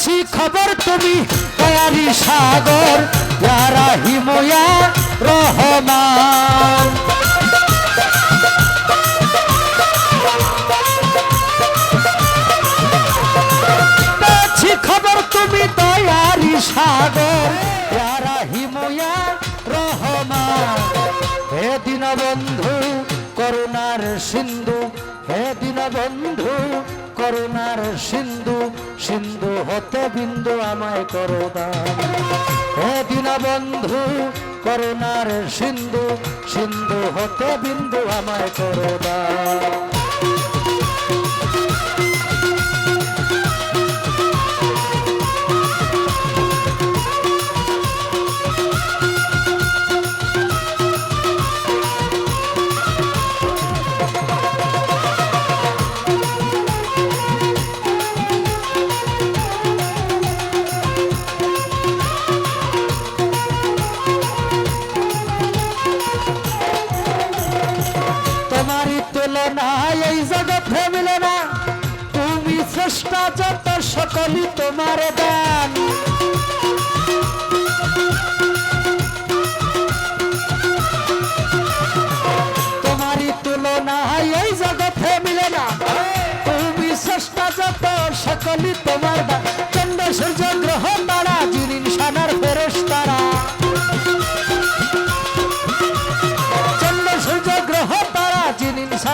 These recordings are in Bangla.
পেয়েছি খবর তুমি দয়ারি সাগর, যারা হিময়া রহমান। খবর সাগর হিময়া হে দীনবন্ধু, করুণার সিন্ধু, হে দীনবন্ধু, করুণার সিন্ধু সিন্ধু হতে বিন্দু আমায় করো দান হে দীনবন্ধু, করুণার সিন্ধু সিন্ধু হতে বিন্দু আমায় করো দান এই জগতে মিলে না। তুমি চেষ্টা যত সকলই তোমার দান। তোমারই তুলনা এই জগতে মিলে না। তুমি শ্রেষ্ঠা যত সকলই তোমার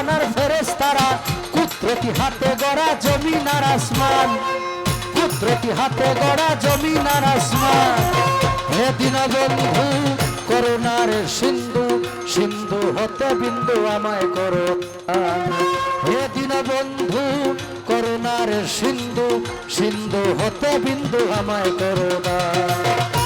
জিন ইনসানের ফেরেস তারা কুদরতি হাতে গড়া জমিন আর আসমান, কুদরতি হাতে গড়া জমিন আর আসমান হে দীনবন্ধু করুণার সিন্ধু সিন্ধু হতে বিন্দু আমায় করো। হে দীনবন্ধু করুণার সিন্ধু সিন্ধু হতে বিন্দু আমায় করো দান।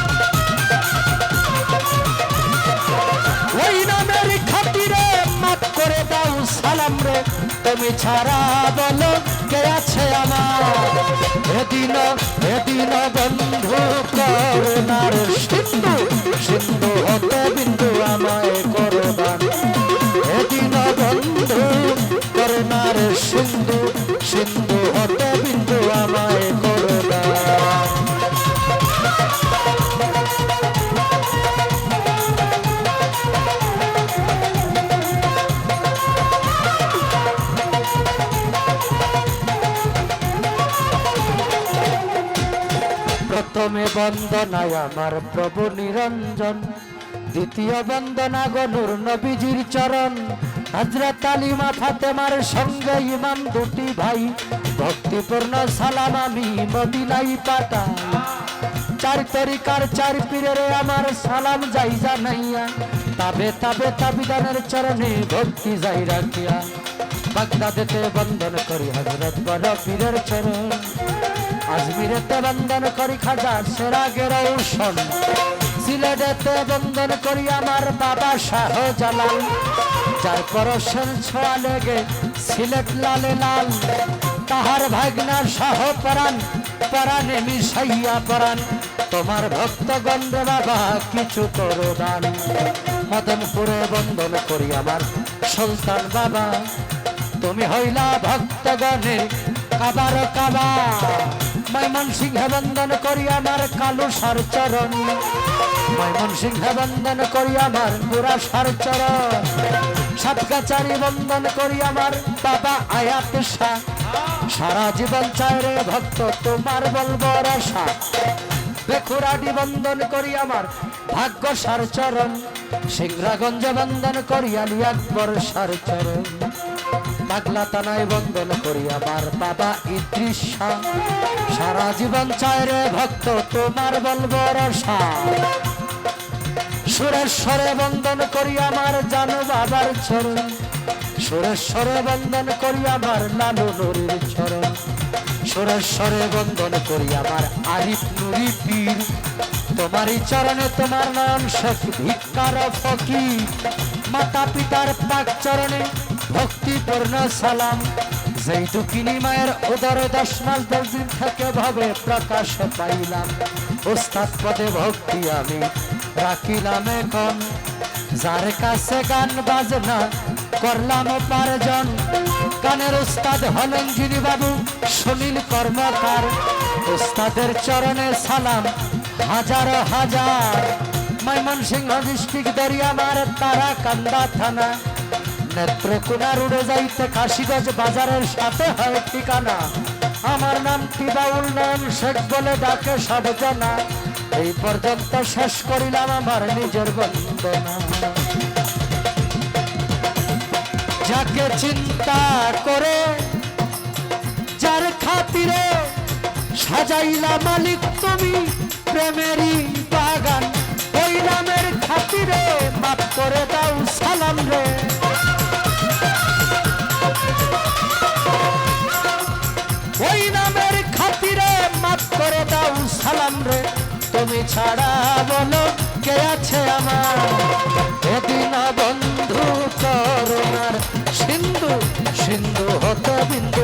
রে তুমি ছাড়া বলো কে আছে আমার। প্রথমে বন্দনায় আমার প্রভু নিরঞ্জন, দ্বিতীয় বন্দনা গনুর নবীজির চরণ। হজরত আলী ফাতেমার সঙ্গে ইমাম দুটি ভাই, ভক্তিপূর্ণ সালাম আমি মদিনাই পাঠাই। চার তরিকার চার পীরের আমার সালাম যাই জানাইয়া তাবে তাবে তাবিদানের চরণে ভক্তি যাই রাখিয়া। বাগদাদেতে বন্দন করি হজরত বড় পীরের চরণ। আজমিরেতে বন্দন করি খাজা সেরাগের ঔষণ সিলেটেতে বন্দন করি আমার বাবা শাহ জালাল যার পরশের ছোঁয়া লেগে সিলেট লালে লাল। তাহার ভাগনা শাহ পরাণ পরাণে মিশাইয়া পরাণ। তোমার ভক্তগণ রে বাবা, কিছু করো দান। মদনপুরে বন্দন করি আমার সুলতান বাবা। তুমি হইলা ভক্তগণের কাবার কাবা। মৈমন সিংহ বন্দন করি আমার কালু সার চরণ। মৈমন সিংহ বন্দন করি আমার পুরা সার চরণ। সাতকাচারি বন্দন করি আমার বাবা আয়াত শাহ। সারা জীবন চায় ভক্ত, তোমার বলব রসা। বেখুরাডি বন্দন করি আমার ভাগ্য সার চরণ। সিংরাগঞ্জ বন্দন করি আলী আকবর সার চরণ। পাগলা তানায় বন্দন করি আমার বাবা ইদ্রিস শাহ। সারা জীবন চায় রে ভক্ত, তোমার বলব রসা সুরেশ্বরে বন্দন করি আমার জানু বাবার চরণ। সুরেশ্বরে বন্দন করি আমার লালু নুরির চরণ। সুরেশ্বরে বন্দন করি আমার আরিফ নুরি পীর। তোমারই চরণে তোমার নাম শেখ ভিক্ষার ফকির। মাতা পিতার পাক চরণে ভক্তিপূর্ণ সালাম। যেই দুঃখিনী মায়ের উদরে দশ মাস দশ দিন থেকে ভাবে প্রকাশ পাইলাম। ওস্তাদ পদে ভক্তি আমি রাখিলাম এখন। যার কাছে গান বাজনা করলাম উপার্জন গানের উস্তাদ হলেন যিনি বাবু, সুনীল কর্মকার। উস্তাদের চরণে সালাম, হাজার হাজার। ময়মনসিংহ ডিস্ট্রিক্ট দরিয়ামার তারা কান্দা থানা। নেত্রকোনা রুড়ে যাইতে কাশিগঞ্জ বাজারের সাথে হয় ঠিকানা। আমার নাম তিবাউল নয়ন শেখ বলে ডাকে সব জানা এই পর্যন্ত শেষ করিলাম আমার নিজের বন্দনা। যাকে চিন্তা করে, যার খাতিরে সাজাইলা মালিক তুমি, প্রেমেরই বাগান। ওই নামের খাতিরে মাফ করে দাও সালাম রে। রে তুমি ছাড়া বলো কে আছে আমার? এদিন বন্ধু করোনার সিন্ধু সিন্ধু হত বিন্দু